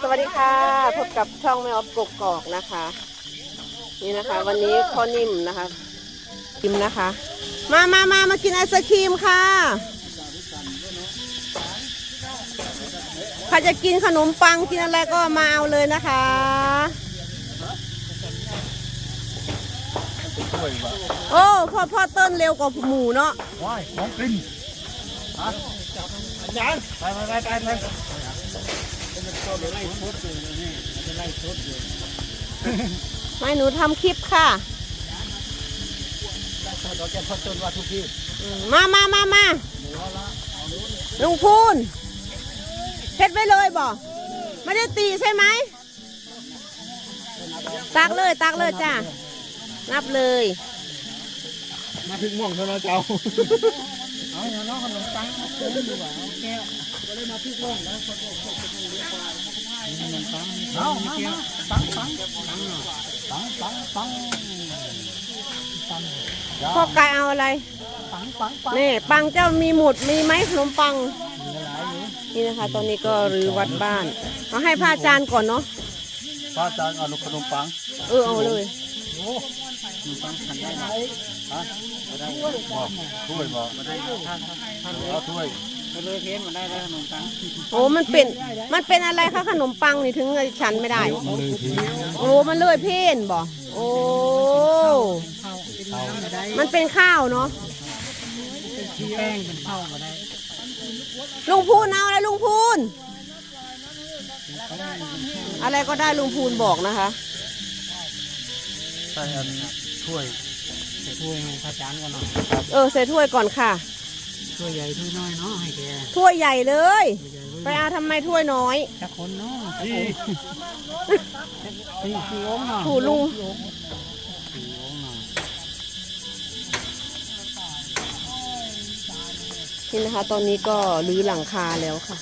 สวัสดีค่ะ พบกับช่องแม่ออฟกกอกนะคะ นี่นะคะ วันนี้พ่อนิ่มนะคะกิมนะคะ มามามามากินไอศครีมค่ะ ใครจะกินขนมปังกินอะไรก็มาเอาเลยนะคะโอ้พ่อพ่อเติ้ลเร็วกว่าหมูเนาะว้ายของกินฮะอาจารย์ไปไปไปไป ไปไล่ชดเลยนี่จะไล่ชดเลยไม่หนูทำคลิปค่ะ เราจะพัฒนาทุกที่อืมมามามามาลุงพูนเฮ็ดไว้เลยบ่ไม่ได้ตีใช่ไหม ตักเลยตักเลยจ้านับเลย มาถึงม่วงเท่านั้นเจ้า เอาอย่างน้องขนมปังมาเติมดีกว่าเอาแก้วก็เลยมาที่ม่วงแล้วขนมปังเอาเอาปังปังปังปังปังปังปังพ่อกายเอาอะไรปังปังปังนี่ปังเจ้ามีหมุดมีไหมขนมปังนี่นะคะ ตอนนี้ก็รื้อวัดบ้านเอาให้พระอาจารย์ก่อนเนาะพระอาจารย์เอาขนมปัง เออเอาเลยขนมปังทานได้ไหมฮะ ไม่ได้บอกถ้วยบอกไม่ได้ท่านท่านเอาถ้วยไม่เลยเทนมาได้แล้วขนมปังโอ้มันเป็นมันเป็นอะไรคะขนมปังนี่ถึงฉันไม่ได้ โอ้มันเลยเพ่นบ่โอ้ข้าวเป็นน้ำมาได้มันเป็นข้าวเนาะแป้งเป็นข้าวมาได้ลุงพูนเอาอะไรลุงพูน อะไรก็ได้ลุงพูนบอกนะคะใส่อันถ้วย ใส่ถ้วยพระอาจารย์ก่อนหน่อยเออใส่ถ้วยก่อนค่ะ ถ้วยใหญ่ถ้วยน้อยเนาะให้แกถ้วยใหญ่เลย ถ้วยใหญ่ไปเอาทำไมถ้วยน้อย จักคนเนาะสี่สี่สี่องค์เนาะถูลุง สี่องค์เนาะนี่นะคะ ตอนนี้ก็รื้อหลังคาแล้วค่ะ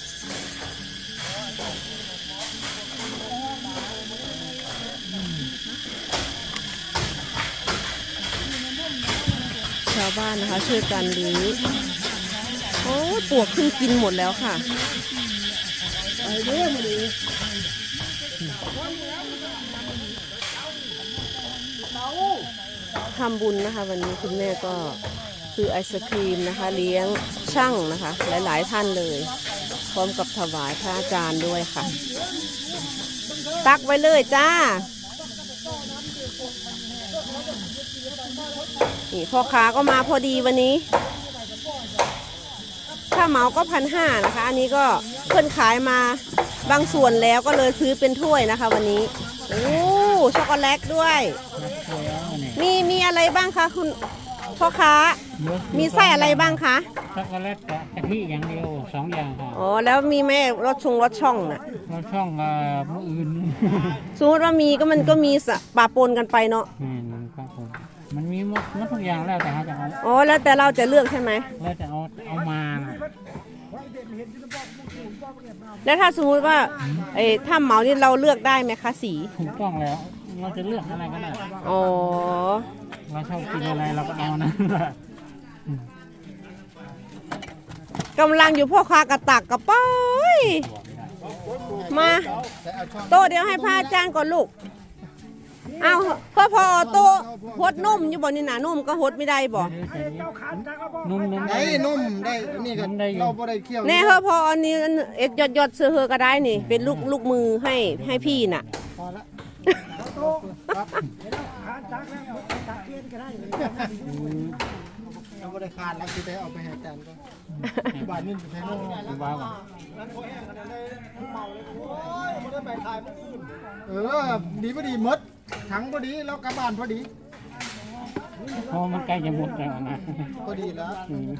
าวบ้านนะคะ ช่วยกันรื้อโอ้ปวกขึ้นกินหมดแล้วค่ะไปเรื่อยมาดิทำบุญนะคะ วันนี้คุณแม่ก็ซื้อไอศครีมนะคะ เลี้ยงช่างนะคะ หลาย ๆ ท่านเลย พร้อมกับถวายพระอาจารย์ด้วยค่ะ ตักไว้เลยจ้า นี่พ่อค้าก็มาพอดีวันนี้ ถ้าเหมาก็พันห้านะคะ อันนี้ก็เพิ่นขายมาบางส่วนแล้วก็เลยซื้อเป็นถ้วยนะคะ วันนี้โอ้ช็อกโกแลตด้วยนักตัวแล้วเนี่ยมีมีอะไรบ้างคะคุณพ่อค้า มีไส้อะไรบ้างคะช็อกโกแลตกับกะทิอย่างเดียวสองอย่างค่ะอ๋อแล้วมีไหมรสชงรสช่องน่ะเราช่องอ่ามืออื่นสมมติว่ามีก็มันก็มีสะปะปนกันไปเนาะนี่มันครับผม มันมีหมดหมดทุกอย่างแล้วแต่เขาจะเอาอ๋อแล้วแต่เราจะเลือกใช่ไหม แล้วจะเอาเอามาน่ะแล้วถ้าสมมติว่าเอ้ถ้าเหมานี่เราเลือกได้ไหมคะสี ถูกต้องแล้ว เราจะเลือกอะไรก็ได้อ๋อ เราชอบกินอะไรเราก็เอานะ กำลังอยู่พ่อค้ากระตักกระป้อยมา โตะเดี๋ยวให้พระอาจารย์ก่อนลูกเอาเพื่อพอโตะหดนุ่มอยู่บ่นี่นะนุ่มก็หดไม่ได้บ่นุ่มนุ่มไอ้นุ่มได้นี่ก็นุ่มได้อยู่เราบ่ได้เคี่ยวแน่เฮอพออันนี้เอ็ดยอดยอดๆเสื้อเฮอก็ได้นี่ เป็นลูกลูกมือให้ให้พี่น่ะ พอละเราบ่ได้ขาดแล้วคือได้เอาไปให้อาจารย์ก็บาทนึงไปให้น้องดูบ้าก่อนเออดีบ่ดีหมด ถังบ่ดีแล้วกลับบ้านพอดีเพราะมันใกล้จะหมดแล้วนะพอดีแล้วอืม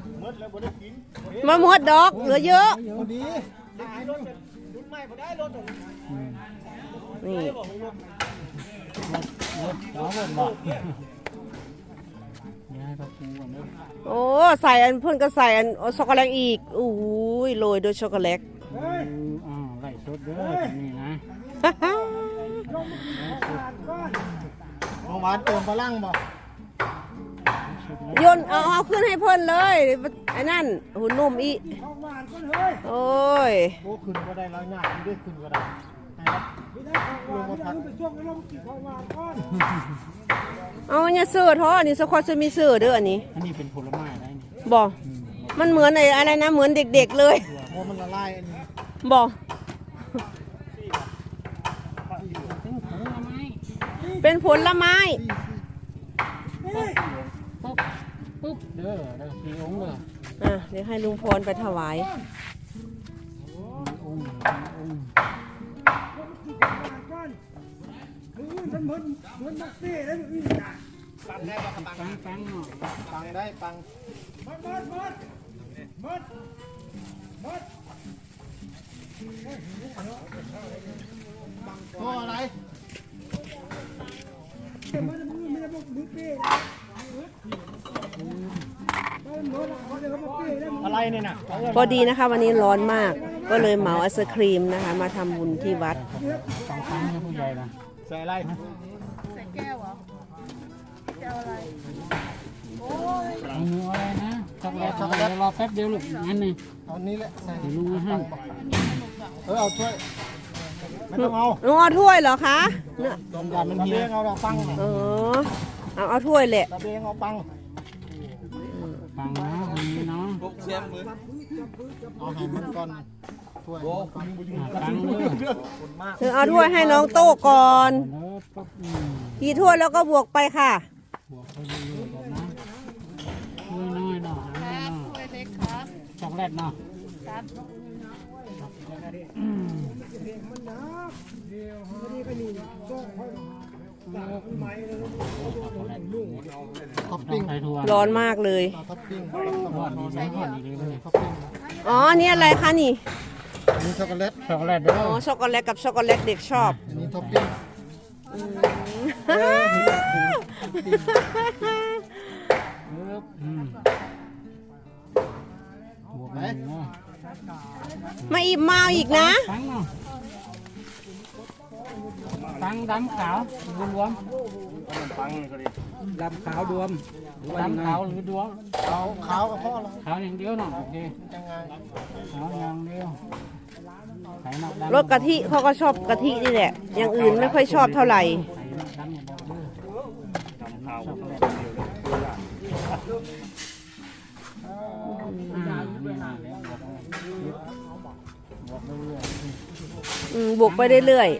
มาหมดดอกเหลือเยอะ พอดีอืมนี่เอาหมดบอกย้ายเขาปูก่อนเด้อโอ้ใส่อันเพิ่นก็ใส่อันช็อกโกแลตอีกอู้ยโรยด้วยช็อกโกแลตอืมอ้าวไล่สดเด้อตรงนี้นะ เมื่อวานเติมพลังบ่โยนเอาเอาขึ้นให้เพิ่นเลยไอ้นั่นหุ่นนุ่มอีโอ้ยโอ้ขึ้นบ่ได้แล้วยากอยู่เด้ขึ้นบ่ได้ให้ลงมาพักเอาเนี่ยซื้อท้ออันนี้สควอตจะมีซื้อเด้ออันนี้ อันนี้เป็นผลไม้ได้นี่บอกมันเหมือนไอ้อะไรนะเหมือนเด็กๆเลยเพราะมันละลายอันนี้บอก เป็นผลไม้เป็นผลไม้ ปุ๊บปุ๊บเด้อเด้อมีองค์เด้ออะเดี๋ยวให้ลุงพรไปถวายมีองค์มีองค์ปังได้ปะปังฟังฟังเนาะปังได้ปังตัวอะไร อะไรเนี่ยน่ะพอดีนะคะวันนี้ร้อนมาก ก็เลยเหมาไอศครีมนะคะ มาทำบุญที่วัดฟังฟังให้ผู้ใหญ่นะใส่อะไรเอาหมูอะไรนะช็อกโกแลตช็อกโกแลตรอแป๊บเดียวลูกงั้นนี่เอานี้แหละใส่เดี๋ยวลุงมาให้ เออเอาถ้วย ไม่ต้องเอาลุงเอาถ้วยเหรอคะเนี่ยตำมันเบียงเอาเราปังเออเอาเอาถ้วยแหละตะเบียงเอาปังฟังนะวันนี้เนาะเอาให้มันก่อนถ้วยอะฟังเด้อเธอเอาถ้วยให้น้องโต้ก่อนเด้อปุ๊บอืมกี่ถ้วยแล้วก็บวกไปค่ะบวกไปเรื่อยๆก่อนนะช่วยน้อยเนาะน้อยเนาะถ้วยเล็กครับช็อกโกแลตเนาะครับอืม ท็อปปิ้งใส่ถั่วร้อนมากเลยเอาท็อปปิ้งทอดดีไหมทอดดีเลยท็อปปิ้งอ๋ออันนี่อะไรคะนี่ อันนี้ช็อกโกแลตช็อกโกแลตเด้ออ๋อช็อกโกแลตกับช็อกโกแลตเด็กชอบ อันนี้ท็อปปิ้งปึ๊บอืมบวกไปเนาะ มาอีบมาเอาอีกนะฟังเนาะฟังดำขาวรวมดำขาวดวมๆดำขาวหรือดวงเอาขาวกับพ่อเราขาวอย่างเดียวเนาะโอเคยังไงขาวอย่างเดียวไข่นอกดำรสกะทิเขาก็ชอบกะทินี่แหละ อย่างอื่นไม่ค่อยชอบเท่าไหร่ไข่นอกดำอย่าบอกเด้อดำขาวช็อกโกแลตอ่านี่มาแล้วบอกไปเรื่อย อืมบวกไปเรื่อยๆ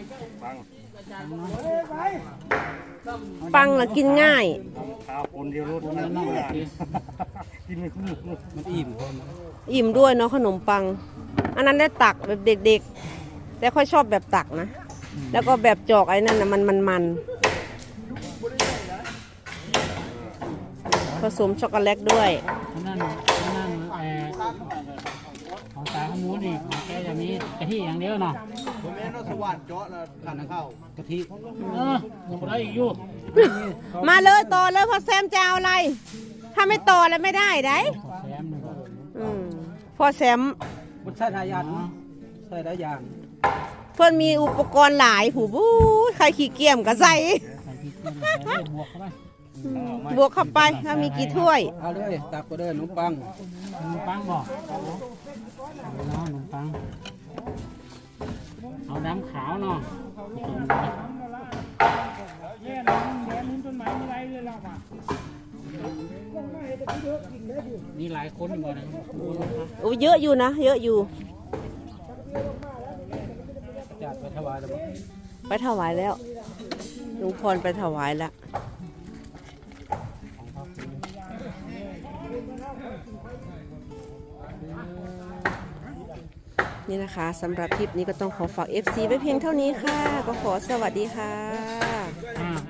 ปังละกินง่ายคนเดียวรถมันน่ากินไม่คุ้มมันอิ่มอิ่มด้วยเนาะขนมปัง อันนั้นได้ตักแบบเด็กๆ แต่ค่อยชอบแบบตักนะ แล้วก็แบบจอกไอ้นั่นนะมันมันมันผสมช็อกโกแลตด้วย นั่นนั่นเออ ของสายของหมูนี่ของแกจะมีกะทิอย่างเดียวเนาะผมเองเราสวัสดิ์เจาะแล้วขันข้าวกะทิเออยังบ่ได้อีกอยู่มาเลยต่อเลยพอแซมจะเอาอะไร ถ้าไม่ต่อแล้วไม่ได้ได้ขอแซมหนึ่งก่อนอืมพอแซมมันใส่หลายอย่างใส่หลายอย่างเพื่อนมีอุปกรณ์หลายหูบู๊ใครขี้เกียจก็ใส่ใส่พริกเกลือใส่เลยบวกเข้าไป บวกเข้าไปถ้ามีกี่ถ้วย เอาเลยตักก็ได้ขนมปังขนมปังบอกเอาเนาะขนมปัง เอาดำขาวเนาะผสมไปนี่หลายคนอยู่บ่นะโอ้เยอะอยู่นะ เยอะอยู่ จัดไปถวายแล้วบอกไปถวายแล้วลุงพรไปถวายแล้ว นี่นะคะสำหรับคลิปนี้ก็ต้องขอฝาก FC ไว้เพียงเท่านี้ค่ะ ก็ขอสวัสดีค่ะ